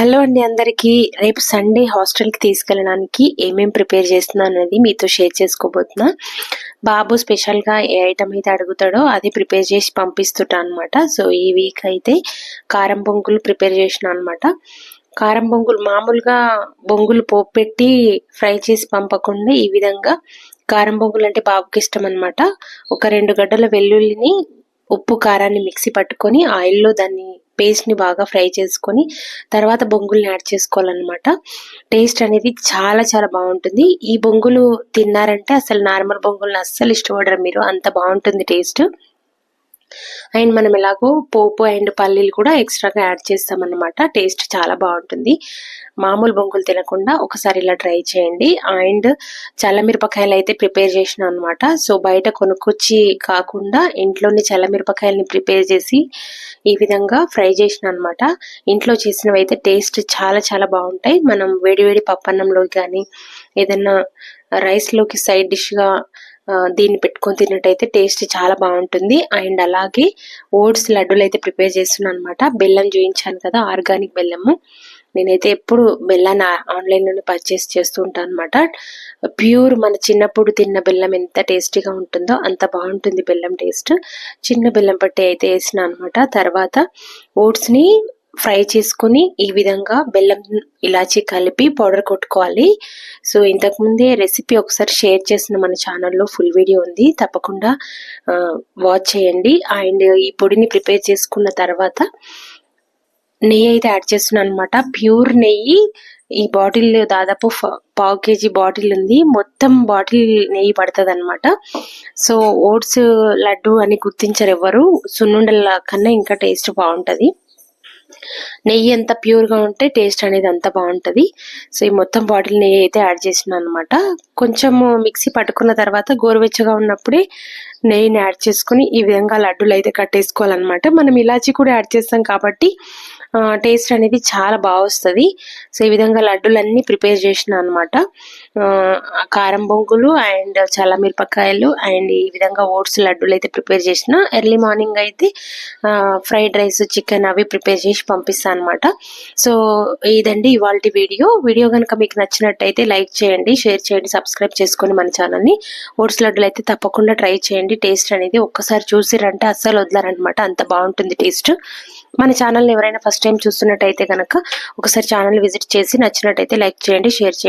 Hello అండి అందరికీ. రేపు సండే హాస్టల్కి తీసుకెళ్ళడానికి ఏమేమి ప్రిపేర్ చేస్తున్నాను అనేది మీతో షేర్ చేసుకోబోతున్నా. బాబు స్పెషల్గా ఏ ఐటమ్ అయితే అడుగుతాడో అది ప్రిపేర్ చేసి పంపిస్తుంటా అనమాట సో ఈ వీక్ అయితే కారం బొంగులు ప్రిపేర్ చేసిన అనమాట కారం బొంగులు మామూలుగా బొంగులు పోపు పెట్టి ఫ్రై చేసి పంపకుండా ఈ విధంగా కారం బొంగులు అంటే బాబుకి ఇష్టం అనమాట ఒక రెండు గడ్డల వెల్లుల్లిని ఉప్పు కారాన్ని మిక్సీ పట్టుకొని ఆయిల్లో దాన్ని పేస్ట్ని బాగా ఫ్రై చేసుకొని తర్వాత బొంగుల్ని యాడ్ చేసుకోవాలన్నమాట. టేస్ట్ అనేది చాలా చాలా బాగుంటుంది. ఈ బొంగులు తిన్నారంటే అసలు నార్మల్ బొంగులను అస్సలు ఇష్టపడరు మీరు. అంత బాగుంటుంది టేస్ట్ అండ్ మనం ఎలాగో పోపు అండ్ పల్లీలు కూడా ఎక్స్ట్రాగా యాడ్ చేస్తామన్నమాట. టేస్ట్ చాలా బాగుంటుంది. మామూలు బొంగులు తినకుండా ఒకసారి ఇలా ట్రై చేయండి. అండ్ చల్లమిరపకాయలు అయితే ప్రిపేర్ చేసిన అనమాట సో బయట కొనుక్కొచ్చి కాకుండా ఇంట్లోని చల్లమిరపకాయలని ప్రిపేర్ చేసి ఈ విధంగా ఫ్రై చేసిన అనమాట ఇంట్లో చేసినవి అయితే టేస్ట్ చాలా చాలా బాగుంటాయి. మనం వేడి వేడి పప్పన్నంలోకి కానీ ఏదన్నా రైస్లోకి సైడ్ డిష్గా దీన్ని పెట్టుకొని తిన్నట్టయితే టేస్ట్ చాలా బాగుంటుంది. అండ్ అలాగే ఓట్స్ లడ్డూలు అయితే ప్రిపేర్ చేస్తున్నాను అనమాట బెల్లం చూపించాను కదా ఆర్గానిక్ బెల్లము. నేనైతే ఎప్పుడు బెల్లాన్ని ఆన్లైన్లోనే పర్చేస్ చేస్తూ ఉంటాను అనమాట ప్యూర్ మన చిన్నప్పుడు తిన్న బెల్లం ఎంత టేస్టీగా ఉంటుందో అంత బాగుంటుంది బెల్లం టేస్ట్. చిన్న బెల్లం పట్టి అయితే వేసిన అనమాట తర్వాత ఓట్స్ని ఫ్రై చేసుకుని ఈ విధంగా బెల్లం ఇలాచి కలిపి పౌడర్ కొట్టుకోవాలి. సో ఇంతకుముందే రెసిపీ ఒకసారి షేర్ చేసిన మన ఛానల్లో ఫుల్ వీడియో ఉంది. తప్పకుండా వాచ్ చేయండి. అండ్ ఈ పొడిని ప్రిపేర్ చేసుకున్న తర్వాత నెయ్యి అయితే యాడ్ చేస్తున్నాను అనమాట ప్యూర్ నెయ్యి. ఈ బాటిల్ దాదాపు పావు కేజీ బాటిల్ ఉంది. మొత్తం బాటిల్ నెయ్యి పడుతుంది అనమాట సో ఓట్స్ లడ్డు అని గుర్తించరు ఎవరు. సున్నుండల కన్నా ఇంకా టేస్ట్ బాగుంటుంది. నెయ్యి ఎంత ప్యూర్గా ఉంటే టేస్ట్ అనేది అంత బాగుంటుంది. సో ఈ మొత్తం బాటిల్ నెయ్యి అయితే యాడ్ చేసిన అనమాట కొంచెము మిక్సీ పట్టుకున్న తర్వాత గోరువెచ్చగా ఉన్నప్పుడే నెయ్యిని యాడ్ చేసుకుని ఈ విధంగా లడ్డూలు అయితే కట్టేసుకోవాలన్నమాట. మనం ఇలాచి కూడా యాడ్ చేస్తాం కాబట్టి టేస్ట్ అనేది చాలా బాగా వస్తుంది సో ఈ విధంగా లడ్డూలన్నీ ప్రిపేర్ చేసిన అనమాట కారం బొంగులు అండ్ చాలా మిరపకాయలు అండ్ ఈ విధంగా ఓట్స్ లడ్డూలు అయితే ప్రిపేర్ చేసిన. ఎర్లీ మార్నింగ్ అయితే ఫ్రైడ్ రైస్ చికెన్ అవి ప్రిపేర్ చేసి పంపిస్తాను అనమాట సో ఇదండి ఇవాళ వీడియో. వీడియో కనుక మీకు నచ్చినట్టయితే లైక్ చేయండి షేర్ చేయండి సబ్స్క్రైబ్ చేసుకొని మన ఛానల్ని. ఓట్స్ లడ్డూలు అయితే తప్పకుండా ట్రై చేయండి. టేస్ట్ అనేది ఒక్కసారి చూసిరంటే అస్సలు వదలరనమాట. అంత బాగుంటుంది టేస్ట్. మన ఛానల్ని ఎవరైనా ఫస్ట్ టైం చూస్తున్నట్టయితే కనుక ఒకసారి ఛానల్ విజిట్ చేసి నచ్చినట్టయితే లైక్ చేయండి షేర్ చేయండి.